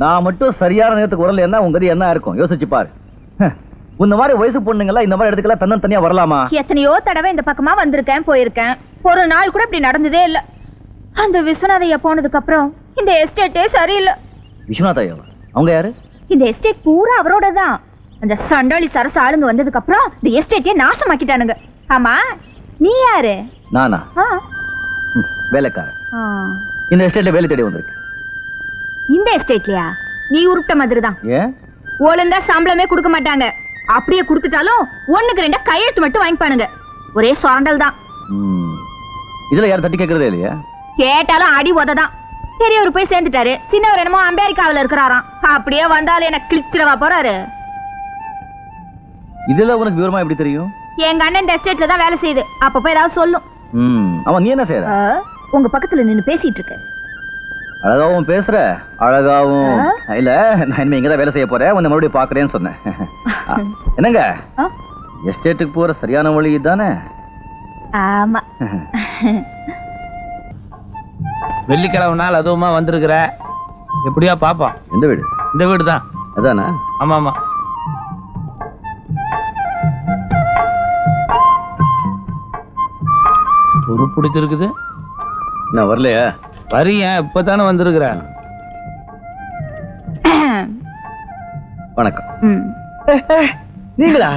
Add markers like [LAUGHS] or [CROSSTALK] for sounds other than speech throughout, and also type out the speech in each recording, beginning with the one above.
நான் மட்டும் சரியான நேரத்துக்கு வரல என்ன உங்க கதி என்ன இருக்கும்? யோசிச்சு பாரு. உன்ன மாதிரி வயசு பொண்ணுங்களா இந்த மாதிரி இடத்துக்கெல்லாம் தன்னன் தனியா வரலாமா? எத்தனையோ தடவை இந்த பக்கமா வந்திருக்கேன் போயிருக்கேன். ஒரு நாள் கூட இப்படி நடந்ததே இல்ல. அந்த விஸ்வநாதையா போனதுக்கு அப்புறம் இந்த எஸ்டேட்டே சரியில்லை. விஸ்வநாத் ஐயாவா அவங்க யாரு? இந்த எஸ்டேட் பூரா அவரோட தான் அந்த சண்டாளி சரசு ஆளுங்க வந்ததுக்கு அப்புறம் இந்த எஸ்டேட்டே நாசமாக்கிட்டானுங்க. ஆமா நீ யாரு? நானா? வேலைக்காரன். இந்த எஸ்டேட்ல வேலை தேடி வந்திருக்கு இந்த எஸ்டேட்லயா? நீ உருப்பிட்ட மாதிரி தான் ஏன்? ஒழுங்கா சம்பளமே கொடுக்க மாட்டாங்க. அப்படியே கொடுத்துட்டாலும் ஒண்ணுக்கு ரெண்டா கையெழுத்து மட்டும் வாங்கிப்பானுங்க. ஒரே சுரண்டல் தான். ம், இதுல யாரும் தட்டி கேட்கறதே இல்லையா? கேட்டாலும் அடி உததான். பெரியவர் போய் சேர்ந்துட்டாரு. சின்னவர் என்னமோ அமெரிக்காவுல இருக்கிறாராம். அப்படியே வந்தாலும் என்ன கிழிச்சிடவா போறாரு? இதுல உனக்கு விவரமா எப்படி தெரியும்? எங்க அண்ணன் இந்த எஸ்டேட்ல தான் வேலை செய்யுது. அப்பப்போ ஏதாவது சொல்லும். ம், அவன் நீ என்ன செய்யற உங்க பக்கத்துல நின்னு பேசிட்டு இருக்கு. அழகாவும் பேசுற அழகாவும். இல்ல நான் இனிமே இங்க தான் வேலை செய்ய போறேன். உன்னை மறுபடியும் பாக்குறேன்னு சொன்னேன். என்னங்க? எஸ்டேட்டுக்கு போற சரியான வழி தானே ஆமா. வெள்ளிக்கிழமை நாள் அதுவுமா வந்திருக்கிற. எப்படியா பாப்போம் எந்த வீடு? இந்த வீடு தான் அதானே? ஆமா ஆமா. ஒரு பிடிச்சிருக்குது. நான் வரலையா? வரியா இப்பதானே வந்திருக்கிற? வணக்கம். நீங்களா?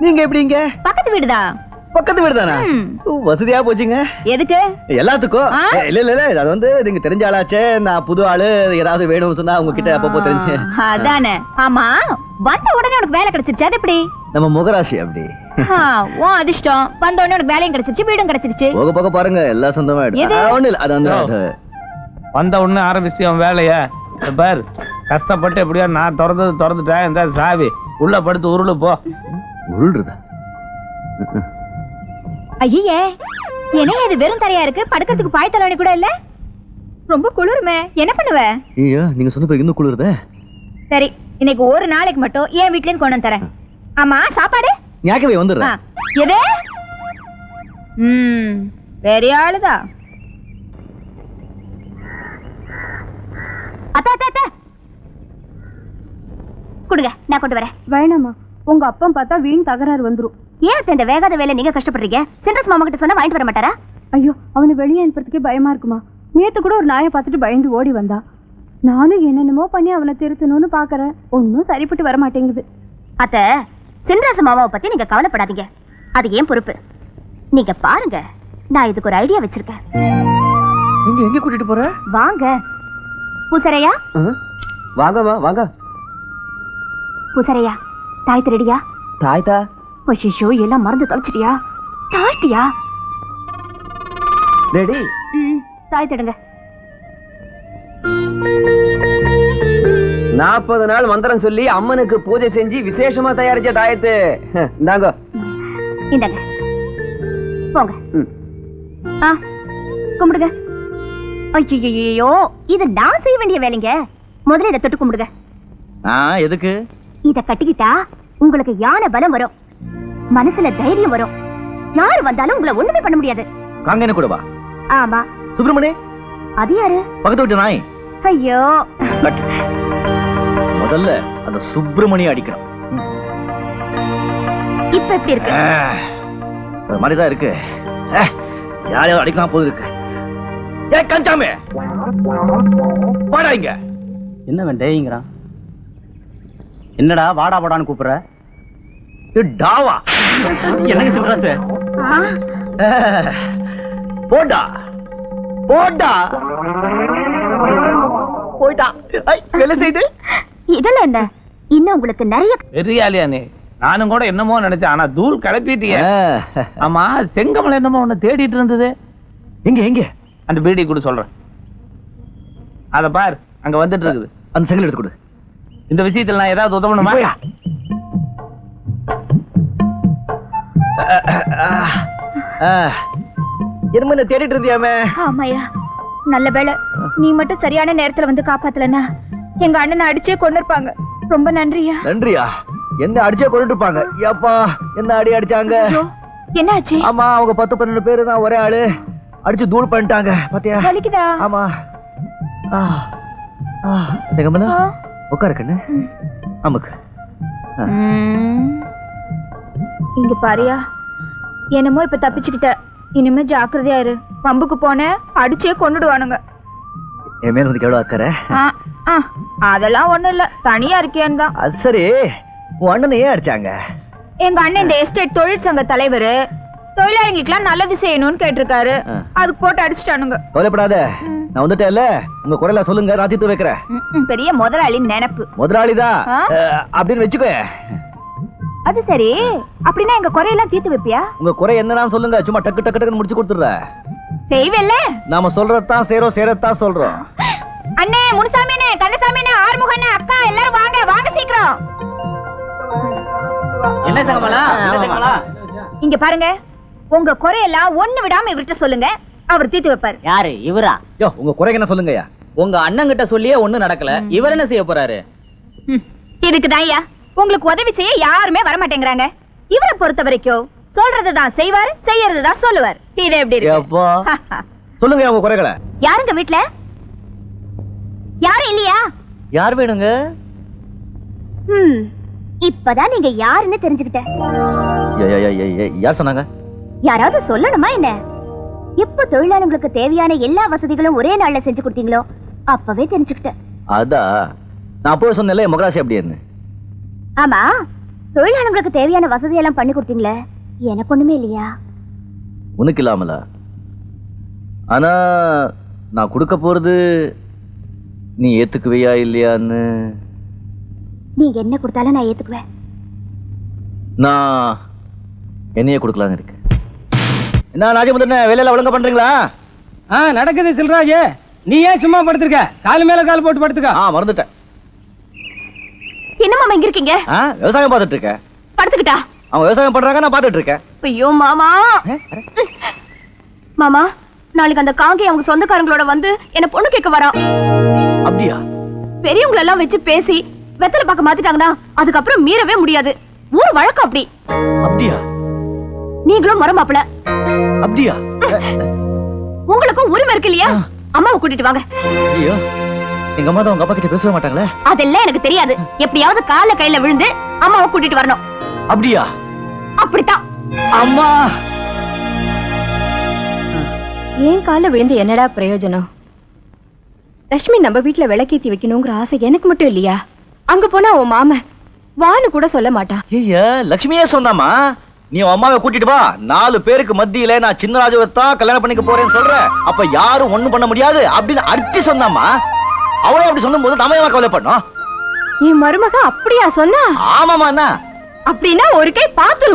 நீங்க எப்படிங்க பக்கத்து வீடுதான் பக்கத்து வீடு தானே ம். வசதியா போச்சுங்க. எதுக்கு? எல்லாத்துக்கும் இல்ல இல்ல இல்ல அது வந்து நீங்க தெரிஞ்ச ஆளாச்சே. நான் புது ஆளு ஏதாவது வேணும்னு சொன்னா உங்ககிட்ட அப்பப்போ தெரிஞ்சு. அதானே. ஆமா. வந்த உடனே உனக்கு வேலை கிடைச்சிருச்சு? எப்படி? நம்ம முகராசி அப்படி. [LAUGHS] உன் அதிர்ஷ்டம். வந்த உடனே உனக்கு வேலையும் கிடைச்சிருச்சு வீடும் கிடைச்சிருச்சு. போக போக பாருங்க எல்லா சொந்தமா எது? ஒண்ணு இல்ல அது வந்து வந்த உடனே ஆரம்பிச்சு அவன் வேலைய. இந்த பார் கஷ்டப்பட்டு எப்படியோ நான் திறந்தது திறந்துட்டேன் இந்த சாவி. உள்ள படுத்து உருளு போ. உருள்றதா? ஐயே என்ன இது வெறும் தரையா இருக்கு? படுக்கிறதுக்கு பாய் தலைவணி கூட இல்ல? ரொம்ப குளிருமே என்ன பண்ணுவ? ஐயோ நீங்க சொன்ன பிறகு இன்னும் குளிருதே? சரி இன்னைக்கு ஒரு நாளைக்கு மட்டும் என் வீட்ல இருந்து கொண்டு வந்து தரேன். ஆமா சாப்பாடு? ஞாக்கவே ஆ, வந்துடுறேன் எது? ம் பெரிய ஆளுதா? அத்தா அத்தா அத்தா. கொடுங்க நான் கொண்டு வரேன். வேணாமா உங்க அப்பா பார்த்தா வீண் தகராறு வந்துரும். ஏன் இந்த வேகாத வேலை நீங்க கஷ்டப்படுறீங்க? சென்ட்ரஸ் மாமா கிட்ட சொன்னா வாங்கிட்டு வர மாட்டாரா? ஐயோ அவனை வெளியே அனுப்புறதுக்கே பயமா இருக்குமா? நேத்து கூட ஒரு நாயை பார்த்துட்டு பயந்து ஓடி வந்தா. நானும் என்னென்னமோ பண்ணி அவனை திருத்தணும்னு பாக்குறேன். ஒன்னும் சரிப்பட்டு வர மாட்டேங்குது அத்த சென்ட்ரஸ் மாமாவை பத்தி நீங்க கவலைப்படாதீங்க. அது ஏன் பொறுப்பு. நீங்க பாருங்க நான் இதுக்கு ஒரு ஐடியா வச்சிருக்கேன். நீங்க எங்க கூட்டிட்டு போற? வாங்க. பூசரையா? வாங்கம்மா வாங்க பூசரையா தாய் திருடியா? தாய்தா? ஐயோ எல்லாம் மறந்து தொலைச்சிட்டியா? தாழ்த்தியா? ரெடி தாய் தடுங்க நாற்பது நாள் மந்திரம் சொல்லி அம்மனுக்கு பூஜை செஞ்சு விசேஷமா தயாரிச்ச தாயத்து. இந்தாங்க. இந்தாங்க. போங்க. ஆ கும்பிடுங்க. ஐயோ இது நான் செய்ய வேண்டிய வேலைங்க. முதல்ல இதை தொட்டு கும்பிடுங்க. ஆ எதுக்கு? இத கட்டிக்கிட்டா உங்களுக்கு யானை பலம் வரும். மனசுல தைரியம் வரும். யாரு வந்தாலும் உங்களை ஒண்ணுமே பண்ண முடியாது. காங்கன்னு கூட வா. ஆமா. சுப்பிரமணி அது யாரு? பக்கத்து வீட்டு நாய். ஐயோ. முதல்ல அந்த சுப்பிரமணிய அடிக்கிறோம் இப்ப எப்படி இருக்கு? அது மாதிரி தான் இருக்கு. யாரையாவது அடிக்கலாம் போது இருக்கு? கஞ்சாமே! வாடா இங்க. என்ன வெண்டைங்கிறான் என்னடா வாடா வாடான்னு கூப்பிடுற? இது டாவா! என்னங்க சிவகாசு ஆ, போடா. போடா. போயிட்டா. ஐ, வேலை செய்து? இதெல்லாம் என்ன? இன்னும் உங்களுக்கு நிறைய பெரிய ஆளியா நீ நானும் கூட என்னமோ நினைச்சேன். ஆனா தூள் கிளப்பிட்டிய. ஆமா செங்கமலை என்னமோ உன்னை தேடிட்டு இருந்தது. எங்க எங்க? அந்த பீடி கூட சொல்றேன். அத பார் அங்க வந்துட்டு இருக்குது. அந்த செங்கல் எடுத்து கொடு. இந்த விஷயத்துல நான் ஏதாவது உதவணுமா? என்னமோ என்ன தேடிட்டு இருந்தியாமே? ஆமாயா நல்ல வேளை. நீ மட்டும் சரியான நேரத்துல வந்து காப்பாத்தலனா? எங்க அண்ணனை அடிச்சே கொண்டு இருப்பாங்க ரொம்ப நன்றியா? நன்றியா? என்ன அடிச்சே கொண்டுட்டு இருப்பாங்க ஏப்பா என்ன அடி அடிச்சாங்க? என்னாச்சு? ஆமா அவங்க பத்து பன்னெண்டு பேரு தான் ஒரே ஆளு. அடிச்சு தூள் பண்ணிட்டாங்க பாத்தியா? வலிக்குதா? ஆமா. ஆ. தங்கமலா உட்காரு கண்ணு. அமுக்கு. இங்க பாரியா. என்னமோ இப்ப தப்பிச்சுக்கிட்ட. இனிமே ஜாக்கிரதையா இரு. பம்புக்கு போன அடிச்சே கொண்டுடுவானுங்க என் மேல உனக்கு எவ்வளவு அக்கறை? அதெல்லாம் ஒண்ணும் இல்ல. தனியா இருக்கேன்னு தான். அது சரி. உன் அண்ணனை ஏன் அடிச்சாங்க? எங்க அண்ணன் இந்த எஸ்டேட் தொழிற்சங்க தலைவர் தொழிலாளிகளுக்கெல்லாம் நல்லது செய்யணும்னு கேட்டிருக்காரு. அதுக்கு போட்டு அடிச்சுட்டானுங்க. கவலைப்படாத. நான் வந்துட்டேன்ல. உங்க குரல சொல்லுங்க நான் தீர்த்து வைக்கிறேன் பெரிய முதலாளி நினைப்பு. முதலாளிதான் அப்படின்னு வச்சுக்கோ. அது சரி. அப்படின்னா எங்க குறையெல்லாம் தீர்த்து வைப்பியா? உங்க குறை என்னன்னு சொல்லுங்க. சும்மா டக்கு டக்கு டக்குன்னு முடிச்சு கொடுத்துடுறேன் செய்வேல்ல. நாம சொல்றதுதான் செய்றோம் செய்யறதுதான் சொல்றோம். அண்ணே முனுசாமினே கந்தசாமினே ஆறுமுகண்ணே அக்கா எல்லாரும் வாங்க வாங்க சீக்கிரம். என்ன சங்கமலா என்ன சங்கமலா இங்க பாருங்க உங்க குறையெல்லாம் ஒண்ணு விடாம இவர்கிட்ட சொல்லுங்க அவர் தீர்த்து வைப்பாரு. யாரு? இவரா? யோ உங்க குறை என்ன சொல்லுங்கய்யா? உங்க அண்ணங்கிட்ட சொல்லியே ஒண்ணும் நடக்கல. இவர் என்ன செய்ய போறாரு? ம், இதுக்கு ஐயா உங்களுக்கு உதவி செய்ய யாருமே வர மாட்டேங்கிறாங்க இவரை பொறுத்த வரைக்கும் சொல்றதுதான் செய்வாரு செய்யறதுதான் சொல்லுவார். இது எப்படி இருக்கு? எப்பா? [LAUGHS] சொல்லுங்க உங்க குறைகளை. யாருங்க வீட்ல? யாரும் இல்லையா? யார் வேணுங்க? இப்பதான் நீங்க யாருன்னு தெரிஞ்சுக்கிட்டேன் யார் சொன்னாங்க? யாராவது சொல்லணுமா என்ன? எப்ப தொழிலாளர்களுக்கு தேவையான எல்லா வசதிகளும் ஒரே நாள்ல செஞ்சு கொடுத்தீங்களோ அப்பவே தெரிஞ்சுக்கிட்டேன் அதான் நான் அப்போ சொன்னேன்ல முகராசி அப்படின்னு ஆமா தொழிலாளர்களுக்கு தேவையான வசதி எல்லாம் பண்ணி கொடுத்தீங்களே எனக்கு ஒண்ணுமே இல்லையா? உனக்கு இல்லாமலா? ஆனா நான் கொடுக்க போறது நீ ஏத்துக்குவியா இல்லையான்னு? நீங்க என்ன கொடுத்தாலும் நான் ஏத்துக்குவேன். நான் என்னையே கொடுக்கலான்னு இருக்கேன். என்ன ராஜமுதன் வேலையில ஒழுங்கா பண்றீங்களா? ஆ நடக்குது சில்ராஜ். நீ ஏன் சும்மா படுத்திருக்க? கால் மேல கால் போட்டு படுத்துக்க. ஆ மறந்துட்டேன். என்ன மாமா இங்க இருக்கீங்க? ஆ விவசாயம் பார்த்துட்டு இருக்கேன். படுத்துக்கிட்டா? அவங்க விவசாயம் பண்றாங்க நான் பார்த்துட்டு இருக்கேன். ஐயோ மாமா. மாமா. நாளைக்கு அந்த காங்கை அவங்க சொந்தக்காரங்களோட வந்து என்ன பொண்ணு கேட்க வரான் அப்படியா? பெரியவங்கள எல்லாம் வச்சு பேசி வெத்தலை பார்க்க மாத்திட்டாங்கன்னா அதுக்கப்புறம் மீறவே முடியாது. ஊர் வழக்கம் அப்படி. அப்படியா? நீங்களும் மரமாப்பிள. அப்படியா? உங்களுக்கும் உரிமை இருக்கு இல்லையா? அம்மாவை கூட்டிட்டு வாங்க. ஐயோ எங்க அம்மா தான் உங்க அப்பா கிட்ட பேசவே மாட்டாங்களே? அதெல்லாம் எனக்கு தெரியாது. எப்படியாவது கால கையில விழுந்து அம்மாவை கூட்டிட்டு வரணும். அப்படியா? அப்படித்தான். அம்மா! ஏன் கால விழுந்து என்னடா பிரயோஜனம்? லட்சுமி நம்ம வீட்ல விளக்கேத்தி வைக்கணுங்கிற ஆசை எனக்கு மட்டும் இல்லையா? அங்க போனா உன் மாமன் வான்னு கூட சொல்ல மாட்டான் ஐயா லட்சுமியே சொன்னாமா நீ உன் அம்மாவை கூட்டிட்டு வா. நாலு பேருக்கு மத்தியில நான் சின்ன ராஜுவை தான் கல்யாணம் பண்ணிக்க போறேன்னு சொல்றேன். அப்ப யாரும் ஒண்ணும் பண்ண முடியாது அப்படின்னு அடிச்சு சொன்னாமா அவளே அப்படி சொல்லும் போது நம்ம கவலை பண்ணோம் என் மருமக அப்படியா சொன்னா? ஆமாமா அப்படின்னா ஒரு கை பாத்துருவா